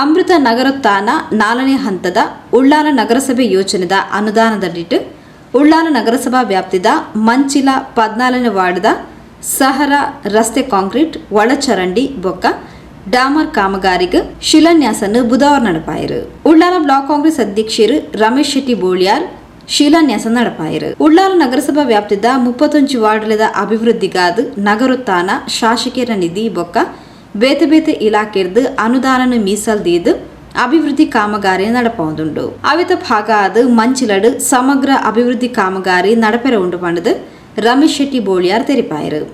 ಅಮೃತ ನಗರೋತ್ಥಾನ ನಾಲ್ಕನೇ ಹಂತದ ಉಳ್ಳಾಲ ನಗರಸಭೆ ಯೋಜನೆದ ಅನುದಾನದಲ್ಲಿಟ್ಟು ಉಳ್ಳಾಲ ನಗರಸಭಾ ವ್ಯಾಪ್ತಿದ ಮಂಚಿಲ ಪದ್ನಾಲ್ಕನೇ ವಾರ್ಡ್ದ ಸಹರ ರಸ್ತೆ ಕಾಂಕ್ರೀಟ್, ಒಳಚರಂಡಿ, ಬೊಕ್ಕ, ಡಾಮರ್ ಕಾಮಗಾರಿಗೆ ಶಿಲಾನ್ಯಾಸನ್ನು ಬುಧವಾರ ನಡಪಾಯರು. ಉಳ್ಳಾಲ ಬ್ಲಾಕ್ ಕಾಂಗ್ರೆಸ್ ಅಧ್ಯಕ್ಷರು ರಮೇಶ್ ಶೆಟ್ಟಿ ಬೋಳಿಯಾರ್ ಶಿಲಾನ್ಯಾಸ ನಡಪಾಯರು. ಉಳ್ಳಾಲ ನಗರಸಭಾ ವ್ಯಾಪ್ತಿದ ಮುಪ್ಪತ್ತೊಂಚು ವಾರ್ಡ್ಲದ ಅಭಿವೃದ್ಧಿಗಾದ ನಗರೋತ್ಥಾನ, ಶಾಸಕರ ನಿಧಿ, ಬೊಕ್ಕ ಬೇತೆ ಬೇತೆ ಇಲಾಖೆರ್ದು ಅನುದಾನನ ಮೀಸಲ್ದೀದು ಅಭಿವೃದ್ಧಿ ಕಾಮಗಾರಿ ನಡಪವುದುಂಡು ಅವಿತ ಭಾಗ ಅದು ಮಂಚಿಲಡು ಸಮಗ್ರ ಅಭಿವೃದ್ಧಿ ಕಾಮಗಾರಿ ನಡಪೆರ ಉಂಡು ಪಂಡದು ರಮೇಶ್ ಶೆಟ್ಟಿ ಬೋಳಿಯಾರ್ ತೆರಿಪಾಯರು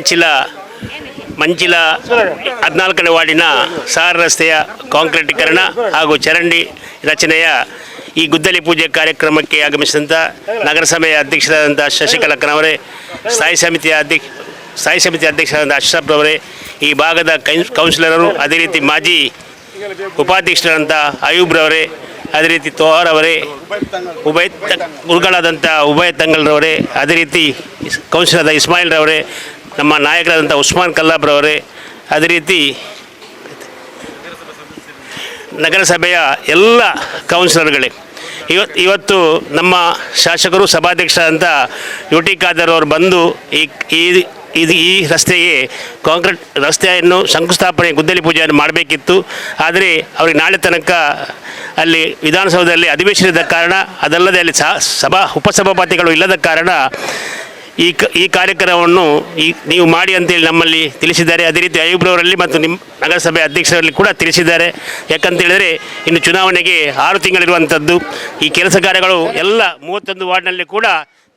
ಮಂಚಿಲ ಮಂಚಿಲ ಹದಿನಾಲ್ಕನೇ ವಾರ್ಡಿನ ಸಾರ ರಸ್ತೆಯ ಕಾಂಕ್ರೀಟೀಕರಣ ಹಾಗೂ ಚರಂಡಿ ರಚನೆಯ ಈ ಗುದ್ದಲಿ ಪೂಜೆ ಕಾರ್ಯಕ್ರಮಕ್ಕೆ ಆಗಮಿಸಿದಂಥ ನಗರಸಭೆಯ ಅಧ್ಯಕ್ಷರಾದಂಥ ಶಶಿಕಲಕ್ಕನವರೇ ಸ್ಥಾಯಿ ಸಮಿತಿಯ ಅಧ್ಯಕ್ಷ, ಸ್ಥಾಯಿ ಸಮಿತಿ ಅಧ್ಯಕ್ಷರಾದಂಥ ಅಶ್ರಫ್ ಅವರೇ, ಈ ಭಾಗದ ಕೌನ್ಸಿಲರರು ಕೌನ್ಸಿಲರು ಅದೇ ರೀತಿ ಮಾಜಿ ಉಪಾಧ್ಯಕ್ಷರಾದಂಥ ಅಯೂಬ್ರವರೇ ಅದೇ ರೀತಿ ತೋಹರ್ ಅವರೇ, ಉಭಯ ಗುರುಗಳಾದಂಥ ಉಭಯ ತಂಗಲ್ರವರೇ ಅದೇ ರೀತಿ ಕೌನ್ಸಿಲರ್ ಇಸ್ಮಾಯಿಲ್ ಇಸ್ಮಾಯಿಲ್ರವರೇ ನಮ್ಮ ನಾಯಕರಾದಂಥ ಉಸ್ಮಾನ್ ಕಲ್ಲಾಬ್ರವರೇ ಅದೇ ರೀತಿ ನಗರಸಭೆಯ ಎಲ್ಲ ಕೌನ್ಸಿಲರ್ಗಳೇ ಇವತ್ತು ಇವತ್ತು ನಮ್ಮ ಶಾಸಕರು ಸಭಾಧ್ಯಕ್ಷರಾದಂಥ ಯು ಟಿ ಖಾದರ್ ಅವರು ಬಂದು ಈ ಇದು ಈ ರಸ್ತೆಗೆ ಕಾಂಕ್ರೀಟ್ ರಸ್ತೆಯನ್ನು ಶಂಕುಸ್ಥಾಪನೆ ಗುದ್ದಲಿ ಪೂಜೆಯನ್ನು ಮಾಡಬೇಕಿತ್ತು. ಆದರೆ ಅವರಿಗೆ ನಾಳೆ ತನಕ ಅಲ್ಲಿ ವಿಧಾನಸೌಧದಲ್ಲಿ ಅಧಿವೇಶನದ ಕಾರಣ, ಅದಲ್ಲದೆ ಅಲ್ಲಿ ಸಭಾ ಉಪಸಭಾಪತಿಗಳು ಇಲ್ಲದ ಕಾರಣ ಈ ಕ, ಈ ಕಾರ್ಯಕ್ರಮವನ್ನು ಈ, ನೀವು ಮಾಡಿ ಅಂತೇಳಿ ನಮ್ಮಲ್ಲಿ ತಿಳಿಸಿದ್ದಾರೆ. ಅದೇ ರೀತಿ ಅಯ್ಯೂಬ್ರವರಲ್ಲಿ ಮತ್ತು ನಿಮ್ಮ ನಗರಸಭೆ ಅಧ್ಯಕ್ಷರಲ್ಲಿ ಕೂಡ ತಿಳಿಸಿದ್ದಾರೆ. ಯಾಕಂತೇಳಿದರೆ ಇನ್ನು ಚುನಾವಣೆಗೆ ಆರು ತಿಂಗಳಿರುವಂಥದ್ದು. ಈ ಕೆಲಸ ಕಾರ್ಯಗಳು ಎಲ್ಲ ಮೂವತ್ತೊಂದು ವಾರ್ಡ್ನಲ್ಲಿ ಕೂಡ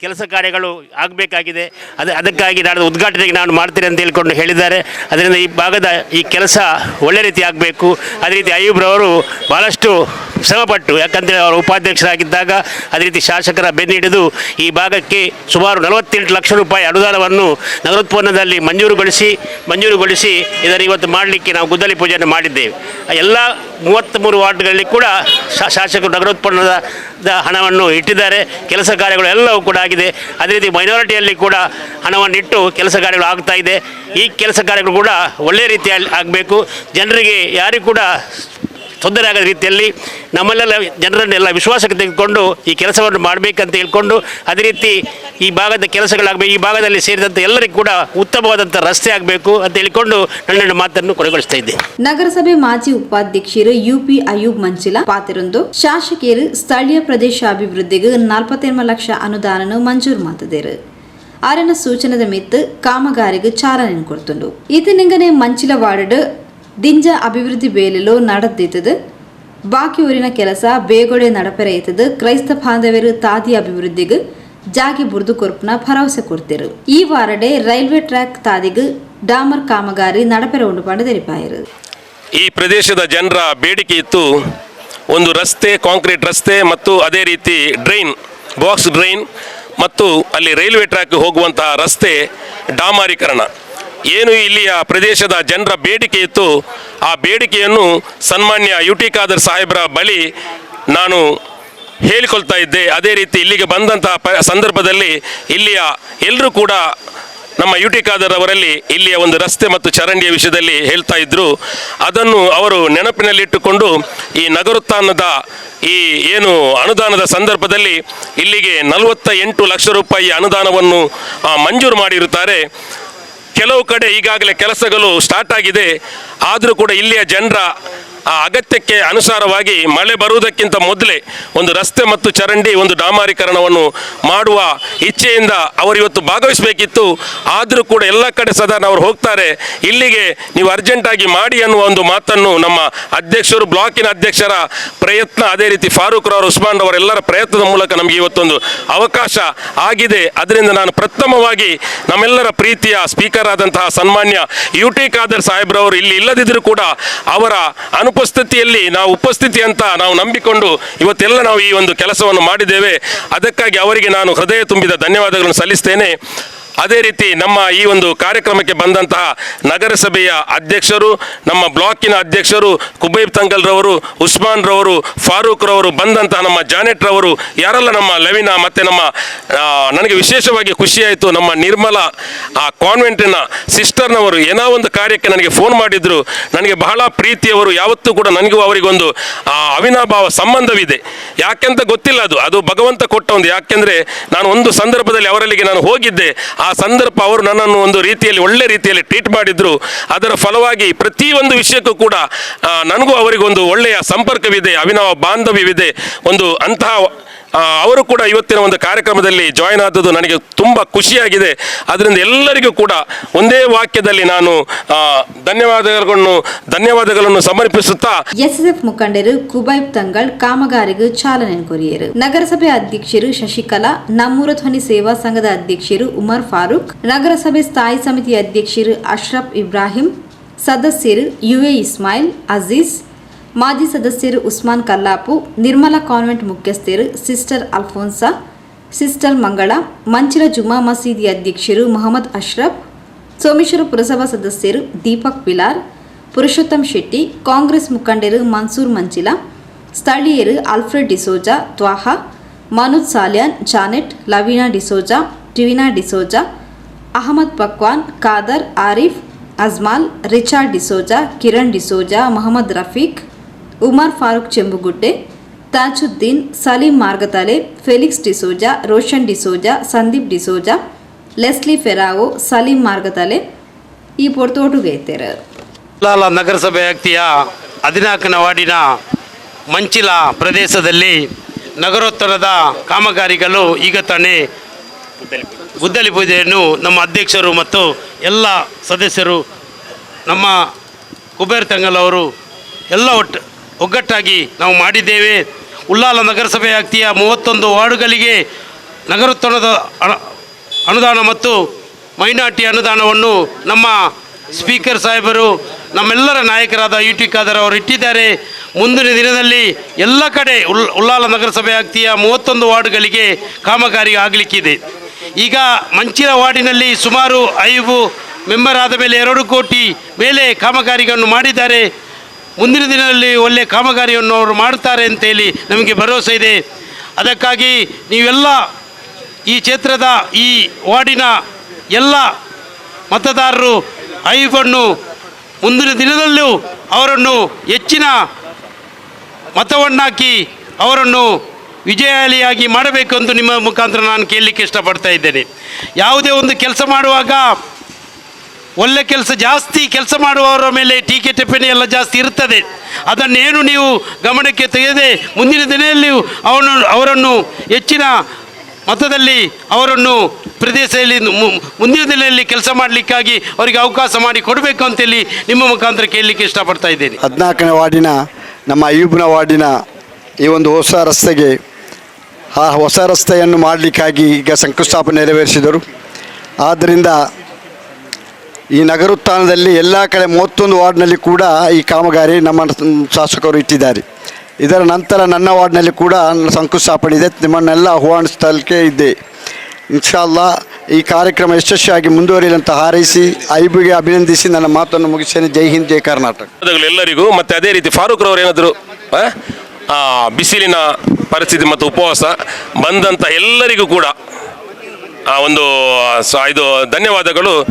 ಕೆಲಸ ಕಾರ್ಯಗಳು ಆಗಬೇಕಾಗಿದೆ. ಅದು, ಅದಕ್ಕಾಗಿ ನಾಳೆ ಉದ್ಘಾಟನೆಗೆ ನಾನು ಮಾಡ್ತೀನಿ ಅಂತ ಹೇಳಿಕೊಂಡು ಹೇಳಿದ್ದಾರೆ. ಅದರಿಂದ ಈ ಭಾಗದ ಈ ಕೆಲಸ ಒಳ್ಳೆ ರೀತಿ ಆಗಬೇಕು. ಅದೇ ರೀತಿ ಅಯ್ಯೂಬ್ರವರು ಭಾಳಷ್ಟು ಶ್ರಮಪಟ್ಟು. ಯಾಕಂದರೆ ಅವರು ಉಪಾಧ್ಯಕ್ಷರಾಗಿದ್ದಾಗ ಅದೇ ರೀತಿ ಶಾಸಕರ ಬೆನ್ನಿಡಿದು ಈ ಭಾಗಕ್ಕೆ ಸುಮಾರು ನಲವತ್ತೆಂಟು ಲಕ್ಷ ರೂಪಾಯಿ ಅನುದಾನವನ್ನು ನಗರೋತ್ಪನ್ನದಲ್ಲಿ ಮಂಜೂರುಗೊಳಿಸಿ ಮಂಜೂರುಗೊಳಿಸಿ ಇದನ್ನು ಇವತ್ತು ಮಾಡಲಿಕ್ಕೆ ನಾವು ಗುದ್ದಲಿ ಪೂಜೆಯನ್ನು ಮಾಡಿದ್ದೇವೆ. ಎಲ್ಲ ಮೂವತ್ತ್ಮೂರು ವಾರ್ಡ್ಗಳಲ್ಲಿ ಕೂಡ ಶಾಸಕರು ನಗರೋತ್ಪನ್ನದ ಹಣವನ್ನು ಇಟ್ಟಿದ್ದಾರೆ. ಕೆಲಸ ಕಾರ್ಯಗಳು ಎಲ್ಲವೂ ಕೂಡ ಆಗಿದೆ. ಅದೇ ರೀತಿ ಮೈನಾರಿಟಿಯಲ್ಲಿ ಕೂಡ ಹಣವನ್ನು ಇಟ್ಟು ಕೆಲಸ ಕಾರ್ಯಗಳು ಆಗ್ತಾ ಇದೆ. ಈ ಕೆಲಸ ಕಾರ್ಯಗಳು ಕೂಡ ಒಳ್ಳೆಯ ರೀತಿಯಲ್ಲಿ ಆಗಬೇಕು. ಜನರಿಗೆ ಯಾರಿಗೂ ಕೂಡ ತೊಂದರೆ ಆಗದ ರೀತಿಯಲ್ಲಿ ನಮ್ಮಲ್ಲೆಲ್ಲ ಜನರನ್ನೆಲ್ಲ ವಿಶ್ವಾಸಕ್ಕೆ ತೆಗೆದುಕೊಂಡು ಈ ಕೆಲಸವನ್ನು ಮಾಡಬೇಕಂತ ಹೇಳ್ಕೊಂಡು ಅದೇ ರೀತಿ ಈ ಭಾಗದ ಕೆಲಸಗಳಾಗಬೇಕು, ಈ ಭಾಗದಲ್ಲಿ ಸೇರಿದಂತೆ ಎಲ್ಲರಿಗೂ ಕೂಡ ಉತ್ತಮವಾದಂಥ ರಸ್ತೆ ಆಗಬೇಕು ಅಂತ ಹೇಳಿಕೊಂಡು ನನ್ನ ಮಾತನ್ನು ಕೊನೆಗೊಳಿಸ್ತಾ ಇದ್ದೆ ನಗರಸಭೆ ಮಾಜಿ ಉಪಾಧ್ಯಕ್ಷರು ಯುಪಿ ಅಯೂಬ್ ಮಂಚಿಲ ಪಾತಿರೊಂದು ಶಾಸಕಿಯರು ಸ್ಥಳೀಯ ಪ್ರದೇಶ ಅಭಿವೃದ್ಧಿಗೆ ಲಕ್ಷ ಅನುದಾನ ಮಂಜೂರು ಮಾಡಿದರು. ಆರನ ಸೂಚನದ ಮಿತ್ತು ಕಾಮಗಾರಿಗೆ ಚಾಲನೆ ಕೊಡ್ತುಂಡು ಈತನಿಂಗನೆ ಮಂಚಿಲ ವಾರ್ಡ್ ದಿಂಜ ಅಭಿವೃದ್ಧಿ ಬೇಲಿಲು ನಡೆದಿದ್ದದು. ಬಾಕಿ ಊರಿನ ಕೆಲಸ ಬೇಗೊಡೆ ನಡಪೆರೆಯುತ್ತದೆ. ಕ್ರೈಸ್ತ ಬಾಂಧವ್ಯರು ತಾದಿ ಅಭಿವೃದ್ಧಿಗೆ ಜಾಗಿ ಬುರ್ದು ಕೊರ್ಪುನ ಭರವಸೆ ಕೊಡ್ತಿರು. ಈ ವಾರಡೆ ರೈಲ್ವೆ ಟ್ರ್ಯಾಕ್ ತಾದಿಗೆ ಡಾಮರ್ ಕಾಮಗಾರಿ ನಡಪೆರೆ ಉಂಡು ಪಂಡ ಈ ಪ್ರದೇಶದ ಜನರ ಬೇಡಿಕೆ ಇತ್ತು ಒಂದು ರಸ್ತೆ, ಕಾಂಕ್ರೀಟ್ ರಸ್ತೆ ಮತ್ತು ಅದೇ ರೀತಿ ಡ್ರೈನ್, ಬಾಕ್ಸ್ ಡ್ರೈನ್ ಮತ್ತು ಅಲ್ಲಿ ರೈಲ್ವೆ ಟ್ರ್ಯಾಕ್ ಹೋಗುವಂತಹ ರಸ್ತೆ ಡಾಮಾರೀಕರಣ. ಏನು ಇಲ್ಲಿಯ ಪ್ರದೇಶದ ಜನರ ಬೇಡಿಕೆ ಇತ್ತು, ಆ ಬೇಡಿಕೆಯನ್ನು ಸನ್ಮಾನ್ಯ ಯು ಟಿ ಖಾದರ್ ಸಾಹೇಬರ ಬಳಿ ನಾನು ಹೇಳಿಕೊಳ್ತಾ ಇದ್ದೆ. ಅದೇ ರೀತಿ ಇಲ್ಲಿಗೆ ಬಂದಂತಹ ಸಂದರ್ಭದಲ್ಲಿ ಇಲ್ಲಿಯ ಎಲ್ಲರೂ ಕೂಡ ನಮ್ಮ ಯು ಟಿ ಖಾದರ್ ಅವರಲ್ಲಿ ಇಲ್ಲಿಯ ಒಂದು ರಸ್ತೆ ಮತ್ತು ಚರಂಡಿಯ ವಿಷಯದಲ್ಲಿ ಹೇಳ್ತಾ ಇದ್ದರು ಅದನ್ನು ಅವರು ನೆನಪಿನಲ್ಲಿಟ್ಟುಕೊಂಡು ಈ ನಗರೋತ್ಥಾನದ ಈ ಏನು ಅನುದಾನದ ಸಂದರ್ಭದಲ್ಲಿ ಇಲ್ಲಿಗೆ ನಲವತ್ತ ಎಂಟು ಲಕ್ಷ ರೂಪಾಯಿ ಅನುದಾನವನ್ನು ಮಂಜೂರು ಮಾಡಿರುತ್ತಾರೆ. ಕೆಲವು ಕಡೆ ಈಗಾಗಲೇ ಕೆಲಸಗಳು ಸ್ಟಾರ್ಟ್ ಆಗಿದೆ. ಆದರೂ ಕೂಡ ಇಲ್ಲಿಯ ಜನರ ಆ ಅಗತ್ಯಕ್ಕೆ ಅನುಸಾರವಾಗಿ ಮಳೆ ಬರುವುದಕ್ಕಿಂತ ಮೊದಲೇ ಒಂದು ರಸ್ತೆ ಮತ್ತು ಚರಂಡಿ, ಒಂದು ಡಾಮಾರೀಕರಣವನ್ನು ಮಾಡುವ ಇಚ್ಛೆಯಿಂದ ಅವರು ಇವತ್ತು ಭಾಗವಹಿಸಬೇಕಿತ್ತು. ಆದರೂ ಕೂಡ ಎಲ್ಲ ಕಡೆ ಸಾಧಾರಣ ಅವರು ಹೋಗ್ತಾರೆ. ಇಲ್ಲಿಗೆ ನೀವು ಅರ್ಜೆಂಟಾಗಿ ಮಾಡಿ ಅನ್ನುವ ಒಂದು ಮಾತನ್ನು ನಮ್ಮ ಅಧ್ಯಕ್ಷರು, ಬ್ಲಾಕಿನ ಅಧ್ಯಕ್ಷರ ಪ್ರಯತ್ನ, ಅದೇ ರೀತಿ ಫಾರೂಕ್ ರವರು ಉಸ್ಮಾನ್ ರವರೆಲ್ಲರ ಪ್ರಯತ್ನದ ಮೂಲಕ ನಮಗೆ ಇವತ್ತೊಂದು ಅವಕಾಶ ಆಗಿದೆ. ಅದರಿಂದ ನಾನು ಪ್ರಥಮವಾಗಿ ನಮ್ಮೆಲ್ಲರ ಪ್ರೀತಿಯ ಸ್ಪೀಕರ್ ಆದಂತಹ ಸನ್ಮಾನ್ಯ ಯು ಟಿ ಖಾದರ್ ಸಾಹೇಬ್ರವರು ಇಲ್ಲಿ ಇಲ್ಲದಿದ್ದರೂ ಕೂಡ ಅವರ ಅನುಪಸ್ಥಿತಿಯಲ್ಲಿ ನಾವು ಉಪಸ್ಥಿತಿ ಅಂತ ನಾವು ನಂಬಿಕೊಂಡು ಇವತ್ತೆಲ್ಲ ನಾವು ಈ ಒಂದು ಕೆಲಸವನ್ನು ಮಾಡಿದ್ದೇವೆ. ಅದಕ್ಕಾಗಿ ಅವರಿಗೆ ನಾನು ಹೃದಯ ತುಂಬಿದ ಧನ್ಯವಾದಗಳನ್ನು ಸಲ್ಲಿಸ್ತೇನೆ. ಅದೇ ರೀತಿ ನಮ್ಮ ಈ ಒಂದು ಕಾರ್ಯಕ್ರಮಕ್ಕೆ ಬಂದಂತಹ ನಗರಸಭೆಯ ಅಧ್ಯಕ್ಷರು, ನಮ್ಮ ಬ್ಲಾಕಿನ ಅಧ್ಯಕ್ಷರು, ಕುಬೈಬ್ ತಂಗಲ್ ರವರು ಉಸ್ಮಾನ್ ರವರು, ಫಾರೂಕ್ ರವರು, ಬಂದಂತಹ ನಮ್ಮ ಜಾನೆಟ್ ರವರು, ಯಾರೆಲ್ಲ ನಮ್ಮ ಲವಿನಾ ಮತ್ತೆ ನಮ್ಮ ನನಗೆ ವಿಶೇಷವಾಗಿ ಖುಷಿಯಾಯಿತು, ನಮ್ಮ ನಿರ್ಮಲ, ಆ, ಕಾನ್ವೆಂಟಿನ ಸಿಸ್ಟರ್ನವರು ಏನೋ ಒಂದು ಕಾರ್ಯಕ್ಕೆ ನನಗೆ ಫೋನ್ ಮಾಡಿದ್ರು. ನನಗೆ ಬಹಳ ಪ್ರೀತಿಯವರು, ಯಾವತ್ತೂ ಕೂಡ ನನಗೂ ಅವರಿಗೊಂದು ಅವಿನಾಭಾವ ಸಂಬಂಧವಿದೆ. ಯಾಕೆಂತ ಗೊತ್ತಿಲ್ಲ ಅದು. ಅದು ಭಗವಂತ ಕೊಟ್ಟ ಒಂದು ಯಾಕೆಂದ್ರೆ ನಾನು ಒಂದು ಸಂದರ್ಭದಲ್ಲಿ ಅವರಲ್ಲಿಗೆ ನಾನು ಹೋಗಿದ್ದೆ. ಆ ಸಂದರ್ಭ ಅವರು ನನ್ನನ್ನು ಒಂದು ರೀತಿಯಲ್ಲಿ, ಒಳ್ಳೆ ರೀತಿಯಲ್ಲಿ ಟ್ರೀಟ್ ಮಾಡಿದ್ರು. ಅದರ ಫಲವಾಗಿ ಪ್ರತಿಯೊಂದು ವಿಷಯಕ್ಕೂ ಕೂಡ ನನಗೂ ಅವರಿಗೊಂದು ಒಳ್ಳೆಯ ಸಂಪರ್ಕವಿದೆ ಅವಿನಾವ ಬಾಂಧವ್ಯವಿದೆ. ಒಂದು ಅಂತಹ ಅವರು ಕೂಡ ಇವತ್ತಿನ ಒಂದು ಕಾರ್ಯಕ್ರಮದಲ್ಲಿ ಜಾಯಿನ್ ಆದದ್ದು ನನಗೆ ತುಂಬ ಖುಷಿಯಾಗಿದೆ. ಅದರಿಂದ ಎಲ್ಲರಿಗೂ ಕೂಡ ಒಂದೇ ವಾಕ್ಯದಲ್ಲಿ ನಾನು ಧನ್ಯವಾದಗಳನ್ನು ಧನ್ಯವಾದಗಳನ್ನು ಸಮರ್ಪಿಸುತ್ತಾ ಎಸ್ಎಸ್ಎಫ್ ಮುಖಂಡರು ಕುಬೈಬ್ ತಂಗಳ್ ಕಾಮಗಾರಿಗೆ ಚಾಲನೆ ಕೊರಿಯರು. ನಗರಸಭೆ ಅಧ್ಯಕ್ಷರು ಶಶಿಕಲಾ, ನಮ್ಮೂರ ಧ್ವನಿ ಸೇವಾ ಸಂಘದ ಅಧ್ಯಕ್ಷರು ಉಮರ್ ಫಾರೂಕ್, ನಗರಸಭೆ ಸ್ಥಾಯಿ ಸಮಿತಿ ಅಧ್ಯಕ್ಷರು ಅಶ್ರಫ್ ಇಬ್ರಾಹಿಂ, ಸದಸ್ಯರು ಯುಎ ಇಸ್ಮಾಯಿಲ್ ಅಜೀಜ್, ಮಾಜಿ ಸದಸ್ಯರು ಉಸ್ಮಾನ್ ಕಲ್ಲಾಪು, ನಿರ್ಮಲಾ ಕಾನ್ವೆಂಟ್ ಮುಖ್ಯಸ್ಥರು sister Alphonsa, sister Mangala, Manchira Juma ಮಸೀದಿ ಅಧ್ಯಕ್ಷರು ಮೊಹಮ್ಮದ್ ಅಶ್ರಫ್, ಸೋಮೇಶ್ವರ ಪುರಸಭಾ ಸದಸ್ಯರು ದೀಪಕ್ ಪಿಲಾರ್, ಪುರುಷೋತ್ತಮ್ ಶೆಟ್ಟಿ, ಕಾಂಗ್ರೆಸ್ ಮುಖಂಡರು ಮನ್ಸೂರ್ ಮಂಚಿಲ, ಸ್ಥಳೀಯರು Alfred D'Souza Twaha, Manoj Salian, Janet, Lavina D'Souza Tivina D'Souza, Ahmed Pakwan, Khader, Arif, Ajmal, Richard D'Souza, Kiran D'Souza, Mohammed Rafiq, Umar Farooq Chembugudde Tajuddin, Salim Margathale, Felix D'Souza, Roshan D'Souza, Sandeep D'Souza, Leslie Ferrao, Salim Margathale ಈ ಪೊರ್ತೋಟುಗೈತೆರು ಲಾಲಾ ನಗರಸಭೆ ವ್ಯಾಪ್ತಿಯ ಹದಿನಾಲ್ಕನೇ ವಾರ್ಡಿನ ಮಂಚಿಲ ಪ್ರದೇಶದಲ್ಲಿ ನಗರೋತ್ತರದ ಕಾಮಗಾರಿಗಳು ಈಗ ತಾನೇ ಗುದ್ದಲಿ ಪೂಜೆಯನ್ನು ನಮ್ಮ ಅಧ್ಯಕ್ಷರು ಮತ್ತು ಎಲ್ಲ ಸದಸ್ಯರು, ನಮ್ಮ ಕುಬೇರ್ ತಂಗಲ್ ಅವರು ಎಲ್ಲ ಒಟ್ಟು, ಒಗ್ಗಟ್ಟಾಗಿ ನಾವು ಮಾಡಿದ್ದೇವೆ. ಉಳ್ಳಾಲ ನಗರಸಭೆ ವ್ಯಾಪ್ತಿಯ ಮೂವತ್ತೊಂದು ವಾರ್ಡುಗಳಿಗೆ ನಗರೋತ್ಥಾನದ ಅನುದಾನ ಮತ್ತು ಮೈನಾರಿಟಿ ಅನುದಾನವನ್ನು ನಮ್ಮ ಸ್ಪೀಕರ್ ಸಾಹೇಬರು, ನಮ್ಮೆಲ್ಲರ ನಾಯಕರಾದ ಯು ಟಿ ಖಾದರ್ ಅವರು ಇಟ್ಟಿದ್ದಾರೆ. ಮುಂದಿನ ದಿನದಲ್ಲಿ ಎಲ್ಲ ಕಡೆ ಉಲ್ ಉಳ್ಳಾಲ ನಗರಸಭೆ ವ್ಯಾಪ್ತಿಯ ಮೂವತ್ತೊಂದು ವಾರ್ಡ್ಗಳಿಗೆ ಕಾಮಗಾರಿ ಆಗಲಿಕ್ಕಿದೆ. ಈಗ ಮಂಚಿನ ವಾರ್ಡಿನಲ್ಲಿ ಸುಮಾರು ಐವು ಮೆಂಬರ್ ಆದ ಮೇಲೆ ಎರಡು ಕೋಟಿ ಮೇಲೆ ಕಾಮಗಾರಿಗಳನ್ನು ಮಾಡಿದ್ದಾರೆ. ಮುಂದಿನ ದಿನದಲ್ಲಿ ಒಳ್ಳೆಯ ಕಾಮಗಾರಿಯನ್ನು ಅವರು ಮಾಡುತ್ತಾರೆ ಅಂತೇಳಿ ನಮಗೆ ಭರವಸೆ ಇದೆ. ಅದಕ್ಕಾಗಿ ನೀವೆಲ್ಲ ಈ ಕ್ಷೇತ್ರದ ಈ ವಾರ್ಡಿನ ಎಲ್ಲ ಮತದಾರರು ಐವನ್ನು ಮುಂದಿನ ದಿನದಲ್ಲೂ ಅವರನ್ನು ಹೆಚ್ಚಿನ ಮತವನ್ನಾಕಿ ಅವರನ್ನು ವಿಜಯಾಲಿಯಾಗಿ ಮಾಡಬೇಕು ಅಂತ ನಿಮ್ಮ ಮುಖಾಂತರ ನಾನು ಕೇಳಲಿಕ್ಕೆ ಇಷ್ಟಪಡ್ತಾ ಇದ್ದೇನೆ. ಯಾವುದೇ ಒಂದು ಕೆಲಸ ಮಾಡುವಾಗ, ಒಳ್ಳೆ ಕೆಲಸ, ಜಾಸ್ತಿ ಕೆಲಸ ಮಾಡುವವರ ಮೇಲೆ ಟೀಕೆ ಟಿಪ್ಪಣಿ ಎಲ್ಲ ಜಾಸ್ತಿ ಇರ್ತದೆ. ಅದನ್ನೇನು ನೀವು ಗಮನಕ್ಕೆ ತೆಗೆಯದೆ ಮುಂದಿನ ದಿನದಲ್ಲಿ ಅವನು, ಅವರನ್ನು ಹೆಚ್ಚಿನ ಮತದಲ್ಲಿ, ಅವರನ್ನು ಪ್ರದೇಶದಲ್ಲಿ ಮುಂದಿನ ದಿನದಲ್ಲಿ ಕೆಲಸ ಮಾಡಲಿಕ್ಕಾಗಿ ಅವರಿಗೆ ಅವಕಾಶ ಮಾಡಿ ಕೊಡಬೇಕು ಅಂತೇಳಿ ನಿಮ್ಮ ಮುಖಾಂತರ ಕೇಳಲಿಕ್ಕೆ ಇಷ್ಟಪಡ್ತಾ ಇದ್ದೇನೆ. ಹದಿನಾಲ್ಕನೇ ವಾರ್ಡಿನ, ನಮ್ಮ ಅಯ್ಯೂಬ್ನ ವಾರ್ಡಿನ ಈ ಒಂದು ಹೊಸ ರಸ್ತೆಗೆ ಆ ಹೊಸ ರಸ್ತೆಯನ್ನು ಮಾಡಲಿಕ್ಕಾಗಿ ಈಗ ಶಂಕುಸ್ಥಾಪನೆ ನೆರವೇರಿಸಿದರು. ಆದ್ದರಿಂದ ಈ ನಗರೋತ್ಥಾನದಲ್ಲಿ ಎಲ್ಲ ಕಡೆ ಮೂವತ್ತೊಂದು ವಾರ್ಡ್ನಲ್ಲಿ ಕೂಡ ಈ ಕಾಮಗಾರಿ ನಮ್ಮ ಶಾಸಕರು ಇಟ್ಟಿದ್ದಾರೆ. ಇದರ ನಂತರ ನನ್ನ ವಾರ್ಡ್ನಲ್ಲಿ ಕೂಡ ಶಂಕುಸ್ಥಾಪನೆ ಇದೆ. ನಿಮ್ಮನ್ನೆಲ್ಲ ಆಹ್ವಾನಿಸಲಿಕ್ಕೆ ಇದ್ದೆ. ಇನ್ಶಾಲ್ಲ ಈ ಕಾರ್ಯಕ್ರಮ ಯಶಸ್ವಿಯಾಗಿ ಮುಂದುವರಿಯಲಂತ ಹಾರೈಸಿ, ಐಬಿಗೆ ಅಭಿನಂದಿಸಿ ನನ್ನ ಮಾತನ್ನು ಮುಗಿಸ್ತೇನೆ. ಜೈ ಹಿಂದ್, ಜೈ ಕರ್ನಾಟಕ. ಎಲ್ಲರಿಗೂ. ಮತ್ತೆ ಅದೇ ರೀತಿ ಫಾರೂಕ್ ರವರು ಏನಾದರೂ ಆ, ಬಿಸಿಲಿನ ಪರಿಸ್ಥಿತಿ ಮತ್ತು ಉಪವಾಸ ಬಂದಂಥ ಎಲ್ಲರಿಗೂ ಕೂಡ ಆ ಒಂದು ಇದು ಧನ್ಯವಾದಗಳು.